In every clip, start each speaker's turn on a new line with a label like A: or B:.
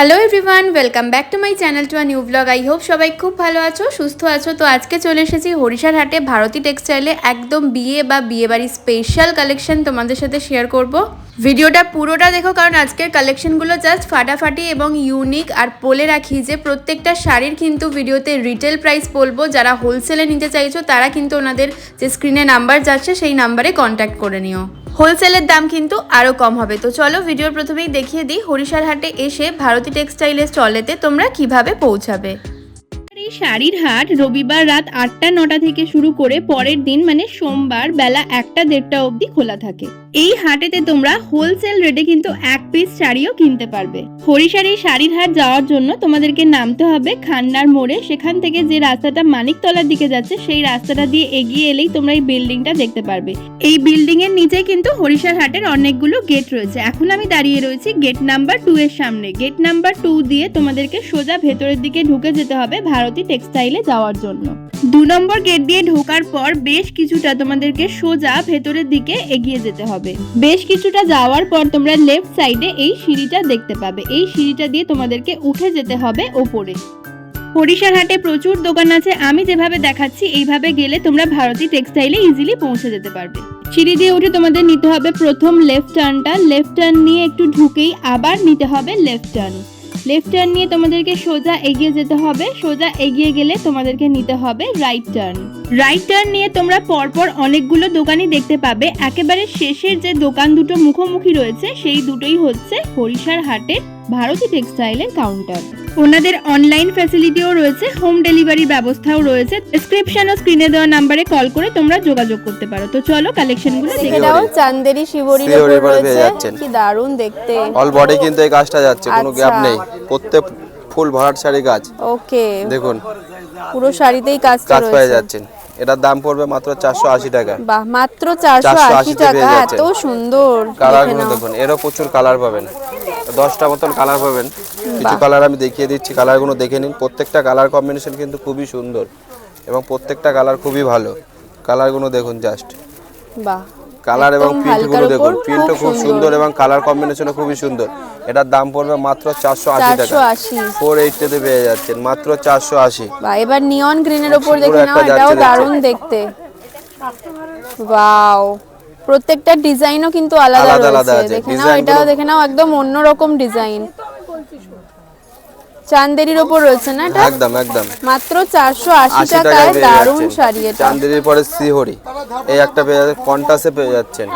A: Hello everyone welcome back to my channel to a new blog I hope সবাই খুব ভালো আছো, সুস্থ আছো। তো আজকে চলে এসেছি হরিশার হাটে ভারতী টেক্সটাইলে একদম বিয়ে বা বিয়ে বাড়ির স্পেশাল কালেকশন তোমাদের সাথে শেয়ার করব। ভিডিওটা পুরোটা দেখো, কারণ আজকের কালেকশনগুলো জাস্ট ফাটাফাটি এবং ইউনিক আর বলে রাখি যে প্রত্যেকটা শাড়ির কিন্তু ভিডিওতে রিটেল প্রাইস বলব। যারা হোলসেলে নিতে চাইছো, তারা কিন্তু ওনাদের যে স্ক্রিনে নাম্বার যাচ্ছে, সেই নাম্বারে কন্ট্যাক্ট করে নিও। হোলসেলের দাম কিন্তু আরও কম হবে। তো চলো ভিডিওর প্রথমেই দেখিয়ে দিই হরিশার হাটে এসে ভারতী টেক্সটাইলের স্টলেতে তোমরা কীভাবে পৌঁছাবে।
B: এই শাড়ির হাট রবিবার রাত আটটা, নটা থেকে শুরু করে পরের দিন মানে সোমবার বেলা একটা, দেড়টা অবধি খোলা থাকে। এই হাটেতে তোমরা হোলসেল রেটে কিন্তু এক পিস শাড়িও কিনতে পারবে। হরিশার শাড়ির হাট যাওয়ার জন্য তোমাদেরকে নামতে হবে খান্নার মোড়ে। সেখান থেকে যে রাস্তাটা মানিকতলার দিকে যাচ্ছে, সেই রাস্তাটা দিয়ে এগিয়ে এলেই তোমরা এই বিল্ডিংটা দেখতে পারবে। এই বিল্ডিং এর নিচে কিন্তু হরিশার হাটের অনেকগুলো গেট রয়েছে। এখন আমি দাঁড়িয়ে রয়েছি গেট নাম্বার টু এর সামনে। গেট নাম্বার টু দিয়ে তোমাদেরকে সোজা ভেতরের দিকে ঢুকে যেতে হবে ভারতী টেক্সটাইলে যাওয়ার জন্য। দু নম্বর গেট দিয়ে ঢোকার পর বেশ কিছুটা তোমাদেরকে সোজা ভেতরের দিকে এগিয়ে যেতে হবে। বেশ কিছুটা যাওয়ার পর তোমরা লেফট সাইডে এই সিঁড়িটা দেখতে পাবে। এই সিঁড়িটা দিয়ে তোমাদেরকে উঠে যেতে হবে ওপরে। হরিশার হাটে প্রচুর দোকান আছে। আমি যেভাবে দেখাচ্ছি, এইভাবে গেলে তোমরা ভারতী টেক্সটাইলে ইজিলি পৌঁছে যেতে পারবে। সিঁড়ি দিয়ে উঠে তোমাদের নিতে হবে প্রথম লেফট টার্নটা লেফট টার্ন নিয়ে একটু ঢুকেই আবার নিতে হবে লেফট টার্ন লেফট টার্ন নিয়ে তোমাদেরকে সোজা এগিয়ে যেতে হবে। সোজা এগিয়ে গেলে তোমাদেরকে নিতে হবে রাইট টার্ন রাইট টার্ন নিয়ে তোমরা পরপর অনেকগুলো দোকানই দেখতে পাবে। একেবারে শেষের যে দোকান দুটো মুখোমুখি রয়েছে, সেই দুটোই হচ্ছে হরিশার হাটের ভারতী টেক্সটাইলের কাউন্টার। ওনাদের অনলাইন ফ্যাসিলিটিও রয়েছে হোম ডেলিভারির ব্যবস্থাও রয়েছে। ডেসক্রিপশন ও স্ক্রিনে দেওয়া নাম্বারে কল করে তোমরা যোগাযোগ করতে পারো। তো চলো কালেকশনগুলো দেখে
A: দেখে নাও চান্দেরি শিবরির
C: শিবরির
A: উপর রয়েছে।
C: যাচ্ছেন।
A: কি দারুণ দেখতে।
C: অল বডি কিন্তু এই কাজটা যাচ্ছে কোনো
A: আচ্ছা।
C: গ্যাপ নেই। প্রত্যেক ফুল ভরাট শাড়ি কাজ
A: ওকে।
C: দেখুন।
A: পুরো শাড়িতেই কাজটা
C: কাজ পেয়ে যাচ্ছেন। এটার দাম পড়বে মাত্র চারশো আশি টাকা।
A: বাহ মাত্র চারশো
C: 480
A: আশি টাকা এত সুন্দর। কালারগুলো
C: দেখুন এরও প্রচুর কালার পাবেন। দশটা মতন কালার পাবেন। কিছু কালার আমি দেখিয়ে দিচ্ছি কালারগুলো দেখে নিন। প্রত্যেকটা কালার কম্বিনেশন কিন্তু খুবই সুন্দর এবং প্রত্যেকটা কালার খুবই ভালো। কালারগুলো দেখুন জাস্ট
A: বাহ।
C: কালার এবং প্রিন্টগুলো দেখুন।
A: উপর।
C: প্রিন্টও
A: খুব
C: সুন্দর। এবং কালার কম্বিনেশনও খুবই সুন্দর। এটার দাম পড়বে মাত্র চারশো আশি টাকা। ফোর এইটটিতে পেয়ে যাচ্ছেন। মাত্র চারশো আশি।
A: এবার নিয়ন গ্রিনের ওপর
C: পুরো
A: দেখে নাও
C: একটা
A: এটাও
C: যাচ্ছে
A: দারুণ দেখতে। ওয়াও প্রত্যেকটা ডিজাইনও কিন্তু আলাদা
C: আলাদা।
A: দেখে নাও এটাও দেখে নাও একদম অন্যরকম ডিজাইন। চান্দেরির ওপর রয়েছে না এটা?
C: একদম একদম।
A: মাত্র চারশো আশি
C: আশি
A: টাকায়
C: যাচ্ছেন।
A: শাড়ি এটা।
C: চান্দেরির পরে শ্রীহরি। এই একটা পেয়ে যাচ্ছেন কন্টাসে পেয়ে যাচ্ছেন।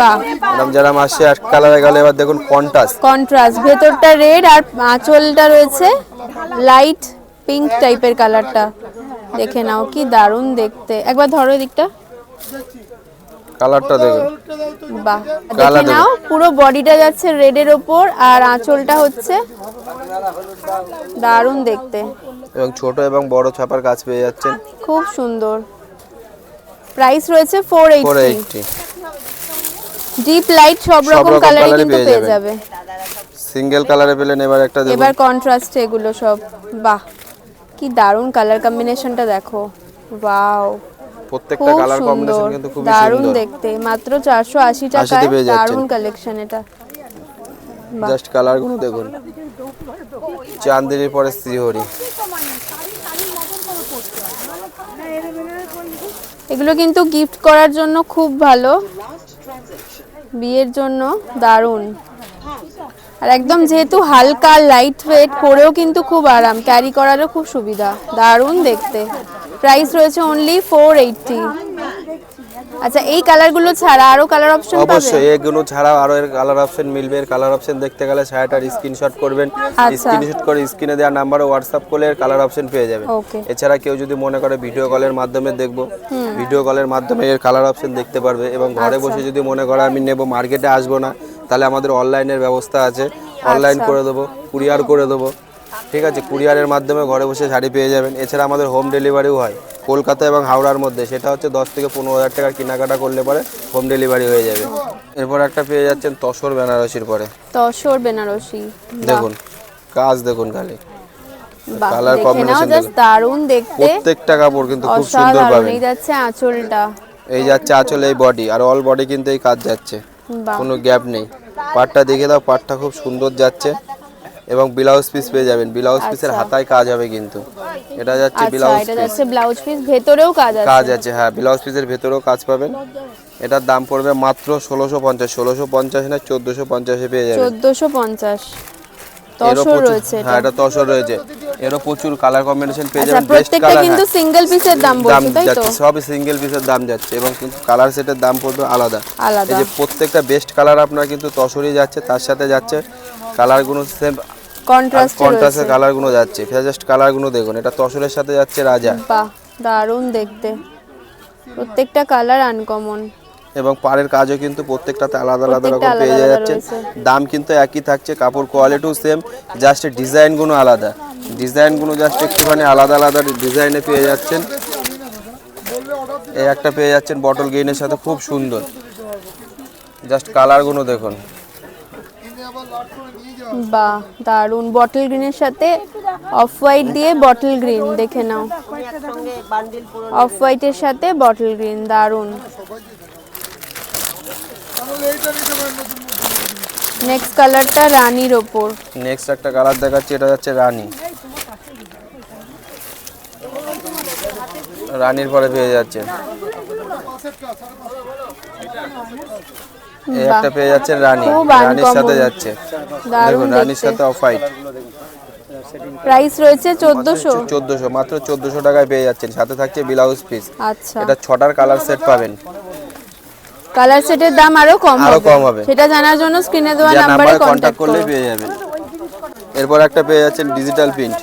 A: বাহ।
C: ম্যাডাম যারা মাসে এক কালারে গেলে এবার দেখুন কন্টাস
A: কন্ট্রাস্ট ভেতরটা রেড আর আঁচলটা রয়েছে লাইট পিঙ্ক টাইপের কালারটা। দেখে নাও কি দারুণ দেখতে। একবার ধরো এদিকটা।
C: কালারটা দেখুন
A: বাহ। দেখে নাও পুরো বডিটা যাচ্ছে রেডের ওপর আর আঁচলটা হচ্ছে দারুণ দেখতে।
C: এবং ছোট এবং বড় ছাপার কাজ পেয়ে যাচ্ছেন।
A: খুব সুন্দর। প্রাইস রয়েছে four
C: four
A: eighty
C: eighty
A: deep light সব রকম
C: রকম
A: কিন্তু
C: পেয়ে
A: যাবে।
C: সিঙ্গেল কালারে পেলেন এবার একটা
A: এবার কন্ট্রাস্ট এগুলো সব। বাহ কি দারুণ কালার কম্বিনেশনটা দেখো। ওয়াও
C: প্রত্যেকটা
A: খুব
C: কালার কম্বিনেশন কিন্তু
A: দারুণ
C: সুন্দর।
A: দেখতে। মাত্র চারশো আশি
C: আশিতে
A: টাকায়
C: পেয়ে যাচ্ছেন।
A: দারুণ কালেকশন এটা।
C: জাস্ট কালারগুলো দেখুন। চান্দেরির পরে শ্রীহরি।
A: এগুলো কিন্তু গিফট করার জন্য খুব ভালো। বিয়ের জন্য দারুণ। আর একদম যেহেতু হালকা লাইট ওয়েট পরেও কিন্তু খুব আরাম। ক্যারি করারও খুব সুবিধা। দারুণ দেখতে। প্রাইস রয়েছে অনলি ফোর এইটটি আচ্ছা এই কালারগুলো ছাড়া আরও কালার অপশন পাবে
C: অবশ্যই এগুলো ছাড়া আরও এর কালার অপশন মিলবে। এর কালার অপশন দেখতে গেলে শাড়িটার স্ক্রিনশট করবেন।
A: আচ্ছা।
C: স্ক্রিনশট করে স্ক্রিনে দেওয়া নাম্বারে হোয়াটসঅ্যাপ করলে এর কালার অপশন পেয়ে যাবেন।
A: ওকে
C: এছাড়া কেউ যদি মনে করে ভিডিও কলের মাধ্যমে দেখব ভিডিও কলের মাধ্যমে এর কালার অপশন দেখতে পারবে এবং ঘরে
A: আচ্ছা।
C: বসে যদি মনে করে আমি নেব মার্কেটে আসব না তাহলে আমাদের অনলাইনের ব্যবস্থা আছে। অনলাইন
A: আচ্ছা।
C: করে দেবো কুরিয়ার করে দেবো। ঠিক আছে কুরিয়ারের মাধ্যমে ঘরে বসে শাড়ি পেয়ে যাবেন। এছাড়া আমাদের হোম ডেলিভারিও হয় কলকাতা এবং হাওড়ার মধ্যে। সেটা হচ্ছে দশ থেকে পনেরো হাজার টাকার কেনাকাটা করলে পরে হোম ডেলিভারি হয়ে যাবে। এরপর একটা পেয়ে যাচ্ছেন তসর বেনারসির পরে।
A: তসর বেনারসি
C: দেখুন কাজ দেখুন খালি। কালার
A: কম্বিনেশন
C: দেখুন।
A: দেখতে।
C: প্রত্যেকটা কাপড় কিন্তু খুব সুন্দর পাবেন।
A: এই যাচ্ছে আঁচলটা।
C: এই যাচ্ছে আঁচলে এই বডি আর অল বডি কিন্তু এই কাজ যাচ্ছে। কোনো গ্যাপ নেই। পাটটা দেখে দাও পাটটা খুব সুন্দর যাচ্ছে। এবং ব্লাউজ পিস পেয়ে যাবেন। ব্লাউজ পিসের
A: আচ্ছা।
C: হাতায় কাজ হবে কিন্তু। এটা যাচ্ছে
A: আচ্ছা
C: ব্লাউজ
A: এটা
C: পিস।
A: যাচ্ছে ব্লাউজ পিস ভেতরেও কাজ আছে।
C: কাজ আছে হ্যাঁ ব্লাউজ পিসের ভেতরেও কাজ পাবেন। এটার দাম পড়বে মাত্র ষোলোশো পঞ্চাশ। ষোলোশো পঞ্চাশ না চোদ্দোশো পঞ্চাশে পেয়ে যাবেন।
A: চোদ্দোশো পঞ্চাশ। তসর রয়েছে
C: হ্যাঁ
A: এটা
C: তসর রয়েছে। এরও প্রচুর কালার কম্বিনেশন পেয়ে
A: আচ্ছা
C: যাবেন। বেস্ট
A: প্রত্যেকটা
C: কালার
A: কিন্তু সিঙ্গেল পিসের দাম
C: দাম
A: বলছো তাই তো?
C: যাচ্ছে সবই সিঙ্গেল পিসের দাম যাচ্ছে এবং কিন্তু কালার সেটের দাম পড়বে আলাদা। এই যে প্রত্যেকটা বেস্ট কালার আপনার কিন্তু তসরই যাচ্ছে তার সাথে যাচ্ছে কালারগুলো সেম
A: কন্ট্রাস্ট
C: কন্ট্রাস্টের কালারগুলো যাচ্ছে। জাস্ট কালারগুলো দেখুন এটা তসরের সাথে যাচ্ছে রাজা।
A: বাহ দারুণ দেখতে। প্রত্যেকটা কালার আনকমন
C: এবং পাড়ের কাজও কিন্তু প্রত্যেকটাতে আলাদা আলাদা রকম পেয়ে যাচ্ছে দাম কিন্তু একই থাকছে কাপড় কোয়ালিটিও সেম জাস্ট ডিজাইনগুলো আলাদা। ডিজাইনগুলো জাস্ট একটুখানি আলাদা আলাদা ডিজাইনে পেয়ে যাচ্ছেন। এই একটা পেয়ে যাচ্ছেন বটল গ্রিনের সাথে খুব সুন্দর। জাস্ট কালারগুলো দেখুন।
A: বাহ দারুণ। বটল গ্রিনের সাথে অফ হোয়াইট দিয়ে বটল গ্রিন দেখে নাও। অফ হোয়াইটের সাথে বটল গ্রিন দারুণ। নেক্সট কালারটা রানীর ওপর।
C: নেক্সট একটা কালার দেখাচ্ছি এটা যাচ্ছে রানী। রানীর পরে পেয়ে যাচ্ছে। এই একটা পেয়ে যাচ্ছে রানী। রানীর সাথে যাচ্ছে। দেখুন রানীর সাথে অফ হোয়াইট
A: প্রাইস রয়েছে চোদ্দোশো।
C: চোদ্দোশো মাত্র চোদ্দোশো টাকায় পেয়ে যাচ্ছেন। সাথে থাকছে ব্লাউজ পিস
A: আচ্ছা।
C: এটা ছটার কালার সেট পাবেন।
A: কালার সেটের দাম আরও কম আরও
C: কম হবে।
A: সেটা জানার জন্য স্ক্রিনে দেওয়া নাম্বারে
C: করলেই
A: করুন
C: পেয়ে যাবেন। এরপর একটা পেয়ে যাচ্ছেন ডিজিটাল প্রিন্ট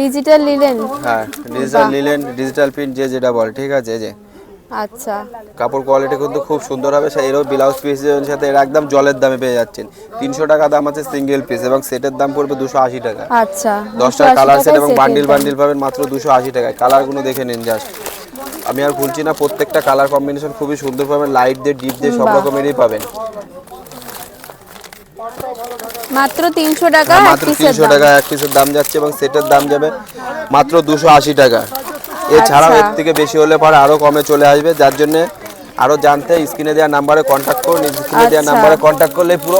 A: ডিজিটাল নিলেন
C: হ্যাঁ ডিজিটাল। নিলেন ডিজিটাল প্রিন্ট যে যেটা বল ঠিক আছে যে।
A: আচ্ছা।
C: কাপড় কোয়ালিটি কিন্তু খুব সুন্দর হবে এরও ব্লাউজ পিসের সাথে এর একদম জলের দামে পেয়ে যাচ্ছেন। তিনশো টাকা দাম আছে সিঙ্গেল পিস এবং সেটের দাম পড়বে দুশো আশি টাকা।
A: আচ্ছা
C: দশটা
A: 280
C: কালার সেট এবং বান্ডিল বান্ডিল পাবেন মাত্র দুশো আশি টাকায়। কালারগুলো দেখে নিন জাস্ট আমি আর ভুলছি না প্রত্যেকটা কালার কম্বিনেশন খুবই সুন্দর পাবেন লাইট দিয়ে ডিপ দিয়ে সব রকমেরই পাবেন
A: মাত্র তিনশো টাকা
C: মাত্র
A: পিসের
C: তিনশো
A: দাম
C: টাকা এক পিসের দাম যাচ্ছে এবং সেটের দাম যাবে মাত্র দুশো আশি টাকা এছাড়াও
A: আচ্ছা।
C: এর থেকে বেশি হলে পরে আরও কমে চলে আসবে যার জন্য আরও জানতে স্ক্রিনে দেওয়া নাম্বারে কন্ট্যাক্ট করুন স্ক্রিনে দেওয়া
A: আচ্ছা।
C: নাম্বারে কন্ট্যাক্ট করলে পুরো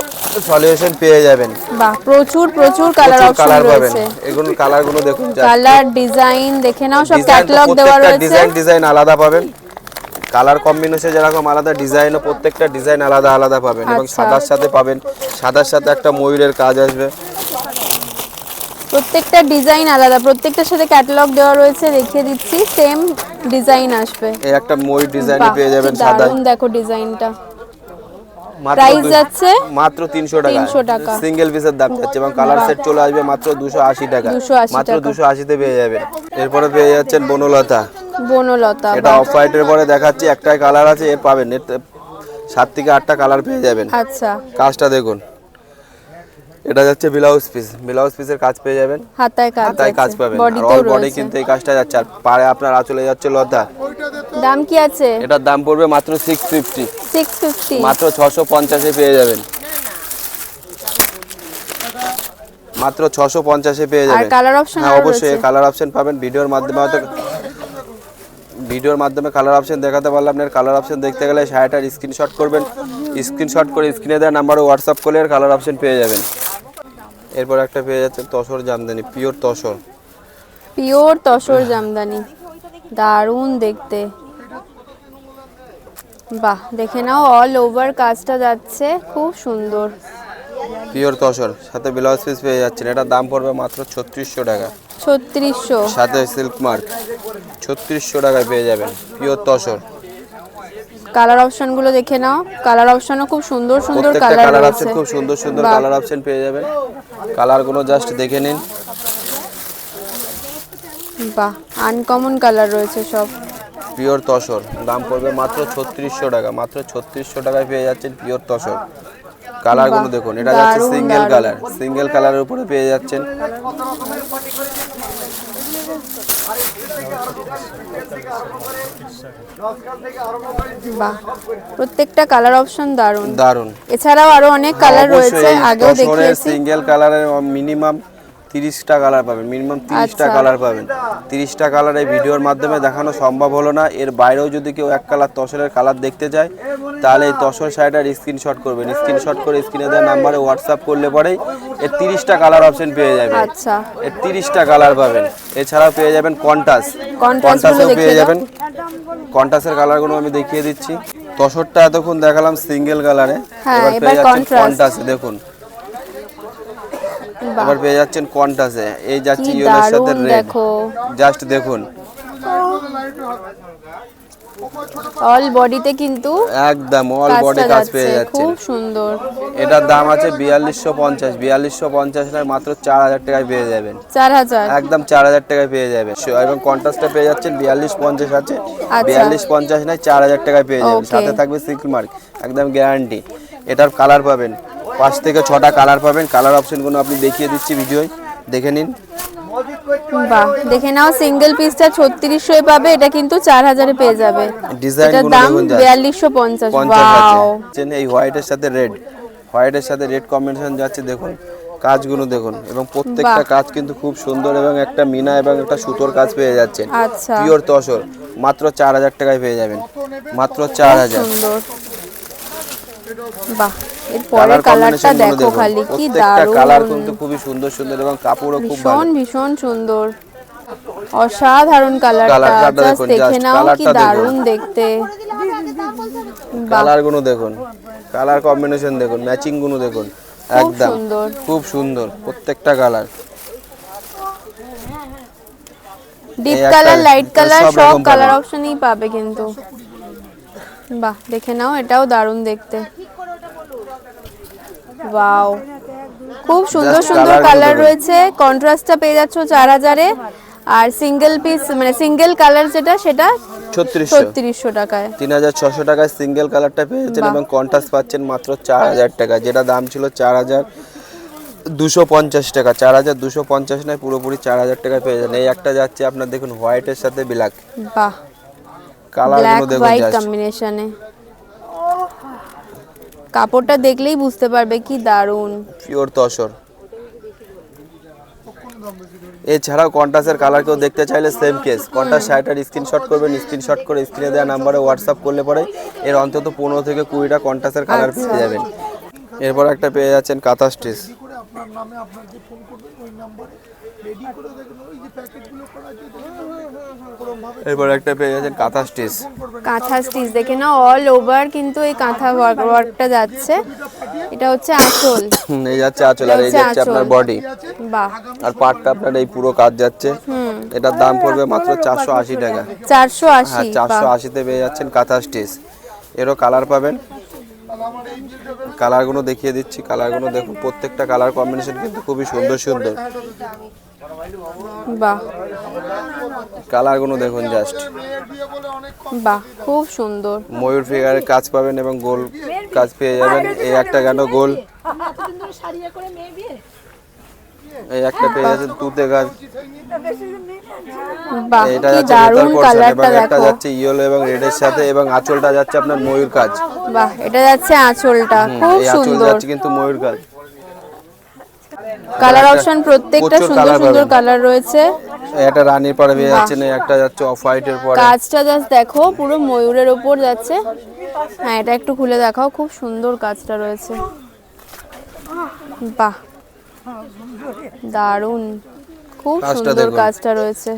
C: সলিউশন পেয়ে যাবেন।
A: বাহ প্রচুর প্রচুর কালার অপশন
C: কালার
A: রয়েছে।
C: এগুলো কালারগুলো দেখুন
A: কালার ডিজাইন দেখে নাও সব ক্যাটালগ দেওয়া রয়েছে।
C: ডিজাইন ডিজাইন আলাদা পাবেন। কালার কম্বিনেশন যেরকম আলাদা ডিজাইনও প্রত্যেকটা ডিজাইন আলাদা আলাদা পাবেন এবং
A: আচ্ছা।
C: সাদার সাথে পাবেন। সাদার সাথে একটা ময়ূরের কাজ আসবে।
A: প্রত্যেকটা ডিজাইন আলাদা প্রত্যেকটার সাথে ক্যাটালগ দেওয়া রয়েছে দেখিয়ে দিচ্ছি সেম ডিজাইন আসবে।
C: এই একটা ময়ূর ডিজাইনে পেয়ে যাবেন সাদা
A: দেখো ডিজাইনটা প্রাইস যাচ্ছে
C: মাত্র তিনশো টাকা।
A: 300 টাকা।
C: সিঙ্গেল পিসের দাম যাচ্ছে এবং কালার সেট চলে আসবে মাত্র দুশো আশি টাকা।
A: 280
C: মাত্র
A: টাকা।
C: দুশো আশিতে পেয়ে যাবেন এরপরে পেয়ে যাচ্ছেন বনলতা।
A: বনলতা
C: এটা অফ হোয়াইটের পরে দেখাচ্ছি একটাই কালার আছে এর পাবেন। এর সাত থেকে আটটা কালার পেয়ে যাবেন।
A: আচ্ছা।
C: কাজটা দেখুন। এটা যাচ্ছে ব্লাউজ পিস। ব্লাউজ পিসের কাজ পেয়ে যাবেন।
A: হাতায় কাজ
C: তাই কাজ পাবেন আর অল বডি কিন্তু এই কাজটা যাচ্ছে। আর পাড়ে আপনার আঁচলে যাচ্ছে লতা।
A: দাম কি আছে?
C: এটার দাম পড়বে মাত্র সিক্স ফিফটি
A: সিক্স ফিফটি
C: মাত্র ছশো পঞ্চাশে পেয়ে যাবেন। মাত্র ছশো পঞ্চাশে পেয়ে যাবেন।
A: colour option
C: হ্যাঁ অবশ্যই? কালার অপশন পাবেন। ভিডিওর মাধ্যমে হয়তো ভিডিওর মাধ্যমে কালার অপশন দেখাতে পারলাম না। কালার অপশন দেখতে গেলে শাড়িটার স্ক্রিনশট করবেন। স্ক্রিনশট করে স্ক্রিনে দেওয়া নাম্বারে হোয়াটসঅ্যাপ করলে কালার অপশন পেয়ে যাবেন। এরপর একটা পেয়ে যাচ্ছে তসর জামদানি পিওর তসর।
A: পিওর তসর জামদানি। দারুণ দেখতে। বাহ দেখে নাও অল ওভার কাজটা যাচ্ছে খুব সুন্দর।
C: পিওর তসর সাথে ব্লাউজ পিস পেয়ে যাচ্ছেন। এটা দাম পড়বে মাত্র ছত্রিশশো টাকা।
A: ছত্রিশশো।
C: সাথে সিল্ক মার্ক ছত্রিশশো টাকায় পেয়ে যাবেন পিওর তসর।
A: কালার অপশনগুলো দেখে নাও। কালার অপশনও খুব সুন্দর সুন্দর কালার
C: কালার অপশন খুব সুন্দর সুন্দর কালার অপশন পেয়ে যাবেন কালারগুলো জাস্ট দেখে নিন।
A: বাহ আনকমন কালার রয়েছে সব।
C: পিওর তসর দাম পড়বে মাত্র ছত্রিশশো টাকা মাত্র ছত্রিশশো টাকায় পেয়ে যাচ্ছেন পিওর তসর। কালারগুলো দেখুন এটা যাচ্ছে সিঙ্গেল কালার সিঙ্গেল কালারের উপরে পেয়ে যাচ্ছেন।
A: বাহ। প্রত্যেকটা কালার অপশন দারুণ
C: দারুণ
A: এছাড়াও আরও অনেক কালার রয়েছে আগেও দেখিয়েছি।
C: সিঙ্গেল কালারের মিনিমাম তিরিশটা কালার পাবেন মিনিমাম তিরিশটা
A: আচ্ছা।
C: কালার পাবেন। তিরিশটা কালার এই ভিডিওর মাধ্যমে দেখানো সম্ভব হলো না। এর বাইরেও যদি কেউ এক কালার তসরের কালার দেখতে চায় তাহলে এই তসর শাড়িটার স্ক্রিনশট করবেন। স্ক্রিনশট করে স্ক্রিনে দেওয়া নাম্বারে হোয়াটসঅ্যাপ করলে পরেই এর তিরিশটা কালার অপশন পেয়ে যাবেন।
A: আচ্ছা।
C: এর তিরিশটা কালার পাবেন। এছাড়াও পেয়ে যাবেন কন্টাস কন্টাসও পেয়ে যাবেন। কন্টাসের কালারগুলো আমি দেখিয়ে দিচ্ছি। তসরটা এতক্ষণ দেখালাম সিঙ্গেল কালারে
A: হ্যাঁ,
C: এবার
A: এবার
C: পেয়ে যাচ্ছেন। কন্টাসে দেখুন। এবার পেয়ে যাচ্ছেন কন্টাসে। এই যাচ্ছে ইয়েলোর সাথে রেড।
A: দেখো।
C: জাস্ট দেখুন।
A: অল বডিতে কিন্তু
C: একদম অল বডি কাজ পেয়ে যাচ্ছেন।
A: খুব সুন্দর।
C: এটার দাম আছে বিয়াল্লিশশো পঞ্চাশ বিয়াল্লিশশো পঞ্চাশ নয় মাত্র চার হাজার টাকায় পেয়ে যাবেন।
A: চার হাজার?
C: একদম চার হাজার টাকায় পেয়ে যাবেন। এবং কন্ট্রাস্টটা পেয়ে যাচ্ছেন বিয়াল্লিশ পঞ্চাশ আছে।
A: আচ্ছা।
C: বিয়াল্লিশ পঞ্চাশ নয় চার হাজার টাকায় পেয়ে যাবেন। সাথে থাকবে সিল্ক মার্ক একদম গ্যারান্টি এটার কালার পাবেন। পাঁচ থেকে ছটা কালার পাবেন। কালার অপশনগুলো আপনি দেখিয়ে দিচ্ছি ভিডিওয়। দেখে নিন।
A: বাহ দেখে নাও সিঙ্গেল পিসটা ছত্রিশশো পাবে এটা কিন্তু চার হাজারে পেয়ে যাবে।
C: ডিজাইনগুলো
A: দাম
C: দেখুন just।
A: বিয়াল্লিশশো পঞ্চাশ
C: পঞ্চাশ আছে।
A: ওয়াও
C: চেন এই হোয়াইটের সাথে রেড। হোয়াইটের সাথে রেড কম্বিনেশন যাচ্ছে দেখুন। কাজগুলো দেখুন। এবং প্রত্যেকটা কাজ কিন্তু খুব সুন্দর এবং একটা মিনা এবং একটা সুতোর কাজ পেয়ে যাচ্ছেন।
A: আচ্ছা।
C: পিওর তসর মাত্র চার হাজার টাকায় পেয়ে যাবেন। মাত্র চার হাজার
A: সুন্দর। বাহ এর পরের কালারটা দেখো খালি কি
C: কালার কিন্তু খুবই সুন্দর সুন্দর এবং কাপড়ও খুব ভালো।
A: ভীষণ ভীষণ সুন্দর। অসাধারণ কালারটা
C: কালারটা
A: জাস্ট দেখে নাও কি দারুণ দেখতে।
C: কালারগুলো দেখুন। কালার কম্বিনেশন দেখুন ম্যাচিংগুলো দেখুন।
A: খুব
C: একদম।
A: সুন্দর।
C: খুব সুন্দর প্রত্যেকটা colour
A: deep colour light colour
C: সব
A: কালার অপশনই পাবে কিন্তু। বাহ দেখে নাও এটাও দারুণ দেখতে। ওয়াও খুব সুন্দর সুন্দর কালার রয়েছে কন্ট্রাস্টটা পেয়ে যাচ্ছ চার হাজারে। আর সিঙ্গেল পিস মানে সিঙ্গেল কালার যেটা সেটা
C: ছত্রিশশো।
A: টাকায়।
C: তিন হাজার ছশো টাকায় সিঙ্গেল কালারটা পেয়েছেন
A: বাহ।
C: এবং কন্টাস পাচ্ছেন মাত্র চার হাজার টাকা যেটা দাম ছিল চার হাজার দুশো পঞ্চাশ টাকা। চার হাজার দুশো পঞ্চাশ নয় পুরোপুরি চার হাজার টাকায় পেয়ে যান এই একটা যাচ্ছে আপনার দেখুন হোয়াইটের সাথে ব্ল্যাক
A: বাহ ব্ল্যাক
C: কালারগুলো দেখুন
A: হোয়াইট কম্বিনেশনে কাপড়টা দেখলেই বুঝতে পারবে কি দারুণ
C: পিওর তসর। এছাড়াও কন্টাসের কালার কেউ দেখতে চাইলে সেম কেস কন্টাস শাড়িটার স্ক্রিনশট করবেন স্ক্রিনশট করে স্ক্রিনে দেওয়া নাম্বারে হোয়াটসঅ্যাপ করলে পরে এর অন্তত পনেরো থেকে কুড়িটা কন্টাসের কালার
A: আচ্ছা।
C: পেয়ে যাবেন। এরপর একটা পেয়ে যাচ্ছেন কাঁথা স্টিচ এরপর একটা পেয়ে যাচ্ছেন কাঁথা স্টিচ
A: কাঁথা স্টিচ দেখে নাও অল ওভার কিন্তু এই কাঁথা ওয়ার্ক ওয়ার্কটা যাচ্ছে। এটা হচ্ছে আঁচল
C: এই যাচ্ছে আঁচল আর এই যাচ্ছে আপনার বডি
A: বাহ।
C: আর পাটটা আপনার এই পুরো কাজ যাচ্ছে। এটার দাম পড়বে মাত্র চারশো আশি টাকা।
A: চারশো
C: হ্যাঁ
A: আশি
C: চারশো আশিতে পেয়ে যাচ্ছেন কাঁথা স্টিচ এরও কালার পাবেন। কালারগুলো দেখিয়ে দিচ্ছি কালারগুলো দেখুন প্রত্যেকটা কালার কম্বিনেশন কিন্তু খুবই সুন্দর সুন্দর।
A: বাহ।
C: কালারগুলো দেখুন জাস্ট
A: বাহ খুব সুন্দর।
C: ময়ূর ফিগারের কাজ পাবেন এবং গোল কাজ পেয়ে যাবেন। এই একটা কেন গোল। এই একটা পেয়ে তুতে কাজ
A: বাহ
C: এটা যাচ্ছে
A: কালারটা
C: যাচ্ছে ইয়েলো এবং সাথে এবং আঁচলটা যাচ্ছে আপনার ময়ূর কাজ।
A: বাহ এটা যাচ্ছে আঁচলটা। খুব
C: এই আঁচল যাচ্ছে কিন্তু ময়ূর কাজ।
A: কালার অপশন প্রত্যেকটা সুন্দর সুন্দর কালার রয়েছে।
C: একটা রানীর পরে পেয়ে যাচ্ছেন এই একটা যাচ্ছে অফ হোয়াইটের পরে।
A: কাজটা জাস্ট দেখো পুরো ময়ূরের ওপর যাচ্ছে। হ্যাঁ এটা একটু খুলে দেখাও খুব সুন্দর কাজটা রয়েছে। বাহ। দারুণ। খুব সুন্দর কাজটা রয়েছে।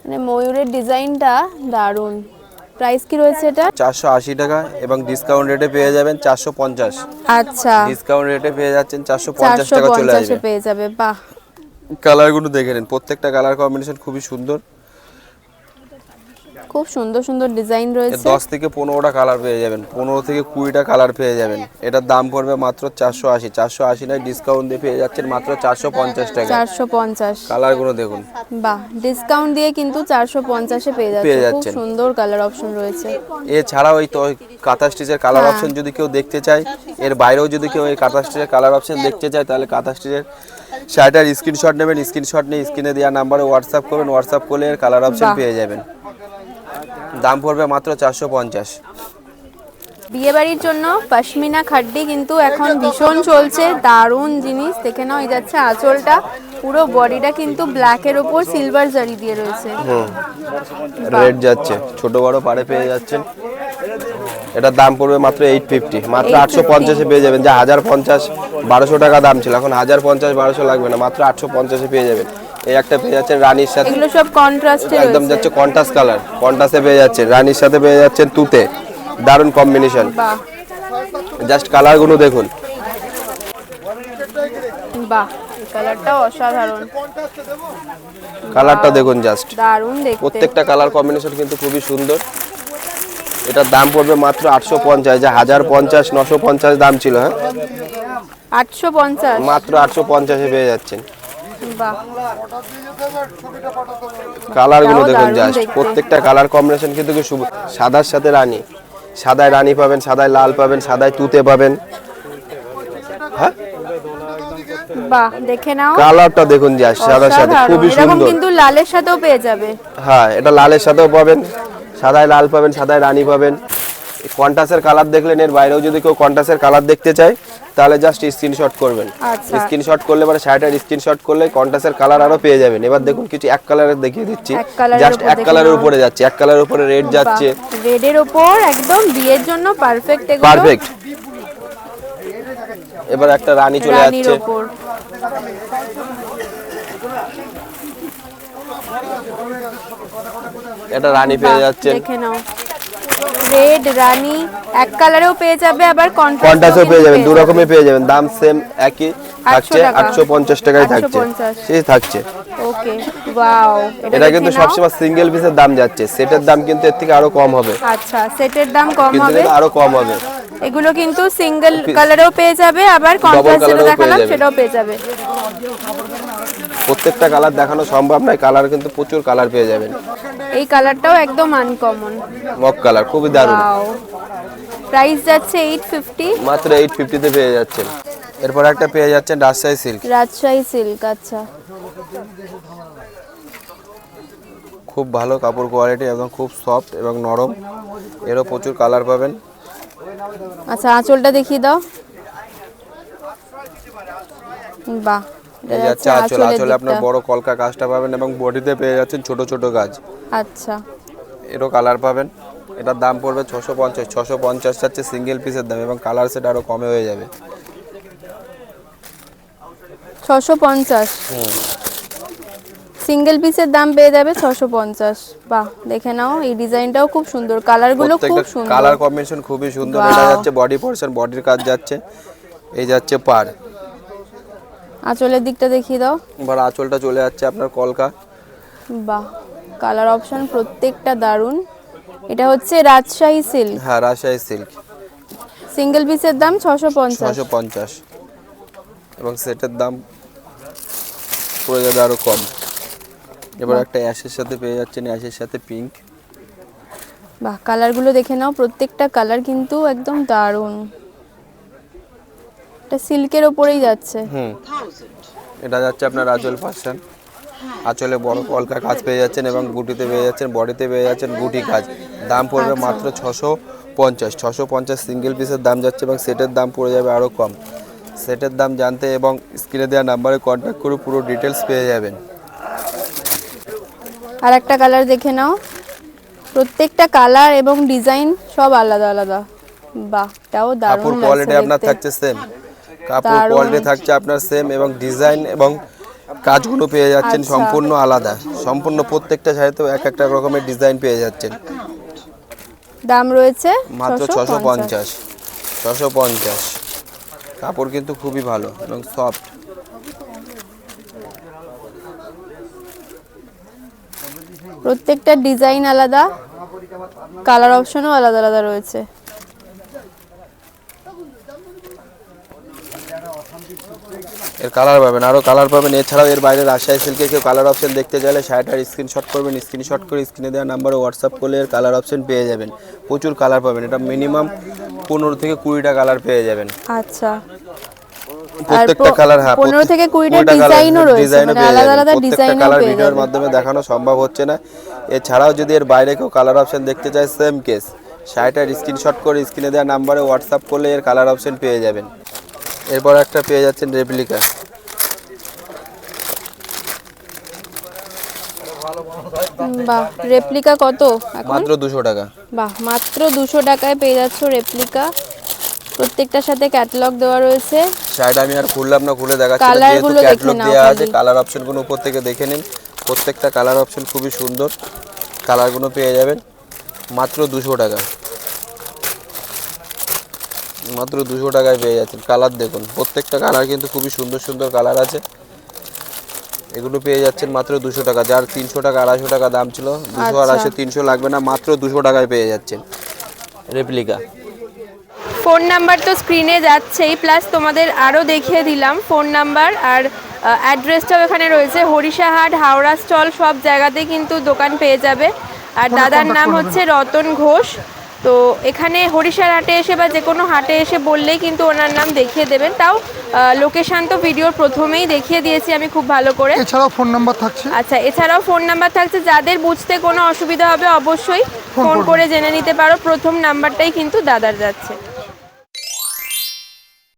A: মানে ময়ূরের ডিজাইনটা দারুণ। প্রাইস কি রয়েছে এটা?
C: চারশো আশি টাকা এবং ডিসকাউন্ট রেটে পেয়ে যাবেন চারশো পঞ্চাশ।
A: আচ্ছা।
C: ডিসকাউন্ট রেটে পেয়ে যাচ্ছেন চারশো পঞ্চাশ
A: চারশো
C: টাকা চলে আসবে।
A: পেয়ে যাবে বাহ।
C: কালারগুলো দেখে নিন। প্রত্যেকটা কালার কম্বিনেশন খুবই সুন্দর।
A: খুব সুন্দর সুন্দর ডিজাইন রয়েছে।
C: দশ থেকে পনেরোটা কালার পেয়ে যাবেন পনেরো থেকে কুড়িটা কালার পেয়ে যাবেন। এটার দাম পড়বে মাত্র চারশো আশি। চারশো আশি নয় ডিসকাউন্ট দিয়ে পেয়ে যাচ্ছেন মাত্র চারশো পঞ্চাশ টাকা।
A: চারশো পঞ্চাশ।
C: কালারগুলো দেখুন।
A: বাহ ডিসকাউন্ট দিয়ে কিন্তু চারশো পঞ্চাশে পেয়ে
C: পেয়ে
A: যাচ্ছে খুব সুন্দর কালার অপশন রয়েছে।
C: এছাড়াও এই তো কাঁথা স্টিচের কালার। অপশন যদি কেউ দেখতে চায় এর বাইরেও যদি কেউ এই কাঁথা স্টিচের কালার অপশন দেখতে চায় তাহলে কাঁথা স্টিচের শার্টের স্ক্রিনশট নেবেন। স্ক্রিনশট নিয়ে স্ক্রিনে দেওয়া নাম্বারে হোয়াটসঅ্যাপ করবেন। হোয়াটসঅ্যাপ করলে এর কালার অপশন পেয়ে যাবেন। দাম পড়বে মাত্র চারশো পঞ্চাশ।
A: বিয়ে বাড়ির জন্য পশমিনা খাড্ডি কিন্তু এখন ভীষণ চলছে দারুণ জিনিস দেখে নাও এই যাচ্ছে আঁচলটা। পুরো বডিটা কিন্তু ব্ল্যাকের ওপর সিলভার জারি দিয়ে রয়েছে।
C: রেট যাচ্ছে ছোট বড় পাড়ে পেয়ে যাচ্ছেন। এটার দাম পড়বে মাত্র এইট ফিফটি মাত্র আটশো পঞ্চাশে পেয়ে যাবেন। যা হাজার পঞ্চাশ বারোশো টাকা দাম ছিল এখন হাজার পঞ্চাশ বারোশো লাগবে না মাত্র আটশো পঞ্চাশে পেয়ে যাবেন। এই একটা পেয়ে যাচ্ছেন রানীর সাথে।
A: এগুলো সব কন্ট্রাস্টে
C: একদম যাচ্ছে কন্টাস কালার কন্টাসে পেয়ে যাচ্ছে। রানীর সাথে পেয়ে যাচ্ছেন তুতে। দারুণ কম্বিনেশন জাস্ট কালারগুলো দেখুন।
A: বাহ এই অসাধারণ।
C: কালারটা দেখুন জাস্ট
A: দারুণ দেখতে।
C: প্রত্যেকটা কালার কম্বিনেশন কিন্তু খুবই সুন্দর। এটার দাম পড়বে মাত্র আটশো পঞ্চাশ। যা হাজার পঞ্চাশ নশো পঞ্চাশ দাম ছিল হ্যাঁ?
A: আটশো পঞ্চাশ।
C: মাত্র আটশো পঞ্চাশে পেয়ে যাচ্ছেন। কালারগুলো দেখুন জাস্ট প্রত্যেকটা কালার কম্বিনেশন কিন্তু সাদার সাথে রানী। সাদায় রানী পাবেন সাদায় লাল পাবেন সাদায় তুতে পাবেন। হ্যাঁ?
A: বাহ দেখে নাও।
C: কালারটা দেখুন জাস্ট সাদার সাথে। খুবই সুন্দর।
A: কিন্তু লালের সাথেও পেয়ে যাবে।
C: হ্যাঁ এটা লালের সাথেও পাবেন সাদায় লাল পাবেন সাদায় রানী পাবেন। কন্টাসের কালার দেখলেন এর বাইরেও যদি কেউ কন্টাসের কালার দেখতে চায় তাহলে জাস্ট স্ক্রিনশট করবেন।
A: আচ্ছা।
C: স্ক্রিনশট করলে পরে শার্টের স্ক্রিনশট করলে কন্টাসের কালার আরও পেয়ে যাবেন। এবার দেখুন কিছু এক কালারের দেখিয়ে দিচ্ছি। জাস্ট এক কালারের উপরে যাচ্ছে এক কালারের উপরে রেড যাচ্ছে।
A: রেডের ওপর একদম বিয়ের জন্য পারফেক্ট এগুলো।
C: পারফেক্ট এবার একটা রানী চলে যাচ্ছে। এটা রানী পেয়ে
A: বাহ,
C: যাচ্ছেন
A: দেখে নাও। রেড রানী এক কালারেও পেয়ে যাবে আবার কন্ট্রাস্টও
C: পেয়ে যাবেন দু রকমের পেয়ে যাবেন দাম সেম একই থাকছে
A: টাকা।
C: আটশো পঞ্চাশ টাকায় থাকছে।
A: 850
C: সেই থাকছে।
A: ওকে ওয়াও
C: এটা কিন্তু সবসময় সিঙ্গেল পিসের দাম যাচ্ছে। সেটের দাম কিন্তু এর থেকে আরও কম হবে।
A: আচ্ছা সেটের দাম কম হবে।
C: আরও কম হবে।
A: এগুলো কিন্তু সিঙ্গেল কালারেও পেয়ে যাবে আবার কন্ট্রাস্ট যেটা
C: colour-এও পেয়ে
A: দেখালাম সেটাও পেয়ে যাবে।
C: প্রত্যেকটা কালার দেখানো সম্ভব নয় কালার কিন্তু প্রচুর কালার পেয়ে যাবেন।
A: এই কালারটাও একদম আনকমন
C: মক কালার খুবই দারুণ।
A: প্রাইস যাচ্ছে এইট ফিফটি
C: মাত্র এইট ফিফটিতে পেয়ে যাচ্ছেন। এরপর একটা পেয়ে যাচ্ছেন রাজশাহী সিল্ক
A: রাজশাহী সিল্ক আচ্ছা।
C: খুব ভালো কাপড় কোয়ালিটি এবং খুব সফট এবং নরম। এরও প্রচুর কালার পাবেন।
A: আচ্ছা আঁচলটা দেখিয়ে দাও। বাহ।
C: এই যাচ্ছে
A: যাচ্ছে
C: আঁচল আঁচলে আপনার বড় কলকা কাজটা পাবেন এবং বডিতে পেয়ে যাচ্ছেন ছোট ছোট গাছ।
A: আচ্ছা।
C: এরও কালার পাবেন। এটার দাম পড়বে ছশো পঞ্চাশ। ছশো পঞ্চাশ হচ্ছে সিঙ্গেল পিসের দাম এবং কালার সেট আরও কমে হয়ে যাবে।
A: ছশো পঞ্চাশ। সিঙ্গেল পিসের দাম পেয়ে যাবে ছশো পঞ্চাশ। বাহ দেখে নাও এই ডিজাইনটাও খুব সুন্দর। কালারগুলো খুব সুন্দর।
C: কালার কম্বিনেশন খুবই সুন্দর. এটা যাচ্ছে বডি পোর্শন বডির কাজ যাচ্ছে। এই যাচ্ছে পার
A: আঁচলের দিকটা দেখিয়ে দাও।
C: এবার আঁচলটা চলে যাচ্ছে আপনার কলকা।
A: বাহ কালার অপশন প্রত্যেকটা দারুণ। এটা হচ্ছে রাজশাহী সিল্ক।
C: হ্যাঁ রাজশাহী সিল্ক।
A: সিঙ্গেল পিসের দাম ছশো পঞ্চাশ।
C: ছশো পঞ্চাশ। এবং সেটের দাম পড়ে যাবে আরও কম। এবার একটা অ্যাশের সাথে পেয়ে যাচ্ছেন অ্যাশের সাথে পিঙ্ক
A: বাহ কালারগুলো দেখে নাও। প্রত্যেকটা কালার কিন্তু একদম দারুণ। এটা সিল্কের ওপরেই যাচ্ছে।
C: হুম। এটা যাচ্ছে আপনার আঁচল পার্সন আঁচলে বড় কলকা কাজ পেয়ে যাচ্ছেন এবং গুটিতে পেয়ে যাচ্ছেন বডিতে পেয়ে যাচ্ছেন গুটি কাজ। দাম পড়বে মাত্র ছশো পঞ্চাশ। ছশো পঞ্চাশ সিঙ্গেল পিসের দাম যাচ্ছে এবং সেটের দাম পড়ে যাবে আরও কম। সেটের দাম জানতে এবং স্ক্রিনে দেওয়া নাম্বারে কন্ট্যাক্ট করে পুরো ডিটেলস পেয়ে যাবেন।
A: আর একটা কালার দেখে নাও। প্রত্যেকটা কালার এবং ডিজাইন সব আলাদা আলাদা। বাহ তাও দারুণ
C: কাপড় কোয়ালিটি আপনার থাকছে সেম কাপড়। কোয়ালিটি থাকছে আপনার সেম এবং ডিজাইন এবং কাজগুলো পেয়ে যাচ্ছেন
A: আচ্ছা।
C: সম্পূর্ণ আলাদা। সম্পূর্ণ প্রত্যেকটা শাড়িতেও এক একটা রকমের ডিজাইন পেয়ে যাচ্ছেন।
A: দাম রয়েছে
C: মাত্র ছশো
A: 650
C: পঞ্চাশ। ছশো পঞ্চাশ। কাপড় কিন্তু খুবই ভালো এবং সফট
A: প্রত্যেকটা ডিজাইন আলাদা কালার অপশনও আলাদা আলাদা রয়েছে।
C: এর কালার পাবেন। আরও কালার পাবেন। এছাড়াও এর বাইরে রাজশাহী সিল্কের কেউ কালার অপশন দেখতে চাইলে শাড়িটার স্ক্রিনশট করবেন। স্ক্রিনশট করে স্ক্রিনে দেওয়া নাম্বারে হোয়াটসঅ্যাপ করলে এর কালার অপশন পেয়ে যাবেন। প্রচুর কালার পাবেন। এটা মিনিমাম পনেরো থেকে কুড়িটা কালার পেয়ে যাবেন।
A: আচ্ছা।
C: প্রত্যেকটা কালার হ্যাঁ
A: পনেরো
C: প্রত্যেক-
A: থেকে কুড়িটা
C: কুড়িটা colour
A: ডিজাইনও রয়েছে, মানে আলাদা ডিজাইনও
C: কালার ভিডিওর মাধ্যমে দেখানো সম্ভব হচ্ছে না। এছাড়াও যদি এর বাইরে কেউ কালার অপশন দেখতে চায় সেম কেস শাড়িটার স্ক্রিনশট করে স্ক্রিনে দেওয়া নাম্বারে হোয়াটসঅ্যাপ করলে এর কালার অপশন পেয়ে যাবেন। এরপর একটা পেয়ে যাচ্ছেন রেপ্লিকা।
A: বাহ রেপ্লিকা কত
C: মাত্র দুশো টাকা।
A: বাহ মাত্র দুশো টাকায় পেয়ে যাচ্ছ রেপ্লিকা। প্রত্যেকটার সাথে ক্যাটালগ দেওয়া রয়েছে।
C: শাড়িটা আমি আর খুললাম না খুলে দেখাচ্ছি না,
A: Colour
C: যেহেতু
A: গুলো দেখে
C: ক্যাটলগ দেওয়া আছে কালার অপশনগুলো উপর থেকে দেখে নিন। প্রত্যেকটা কালার অপশন খুবই সুন্দর। কালারগুলো পেয়ে যাবেন। মাত্র দুশো টাকা। মাত্র দুশো টাকায় পেয়ে যাচ্ছেন। কালার দেখুন প্রত্যেকটা কালার কিন্তু খুবই সুন্দর সুন্দর কালার আছে। এগুলো পেয়ে যাচ্ছেন মাত্র দুশো টাকা। যার তিনশো টাকা আড়াইশো টাকা দাম ছিল দুশো
A: আচ্ছা।
C: আড়াইশো তিনশো লাগবে না মাত্র দুশো টাকায় পেয়ে যাচ্ছেন। রেপ্লিকা
A: ফোন নাম্বার তো স্ক্রিনে যাচ্ছেই প্লাস তোমাদের আরও দেখিয়ে দিলাম ফোন নাম্বার আর অ্যাড্রেসটাও এখানে রয়েছে। হরিশাহাট হাওড়া স্টল সব জায়গাতেই কিন্তু দোকান পেয়ে যাবে। আর দাদার নাম হচ্ছে রতন ঘোষ। তো এখানে হরিষার হাটে এসে বা যে কোনো হাটে এসে বললেই কিন্তু ওনার নাম দেখিয়ে দেবেন। তাও লোকেশান তো ভিডিওর প্রথমেই দেখিয়ে দিয়েছি আমি খুব ভালো করে।
D: এছাড়াও ফোন নাম্বার থাকছে।
A: আচ্ছা এছাড়াও ফোন নাম্বার থাকছে। যাদের বুঝতে কোনো অসুবিধা হবে অবশ্যই ফোন করে জেনে নিতে পারো। প্রথম নাম্বারটাই কিন্তু দাদার যাচ্ছে।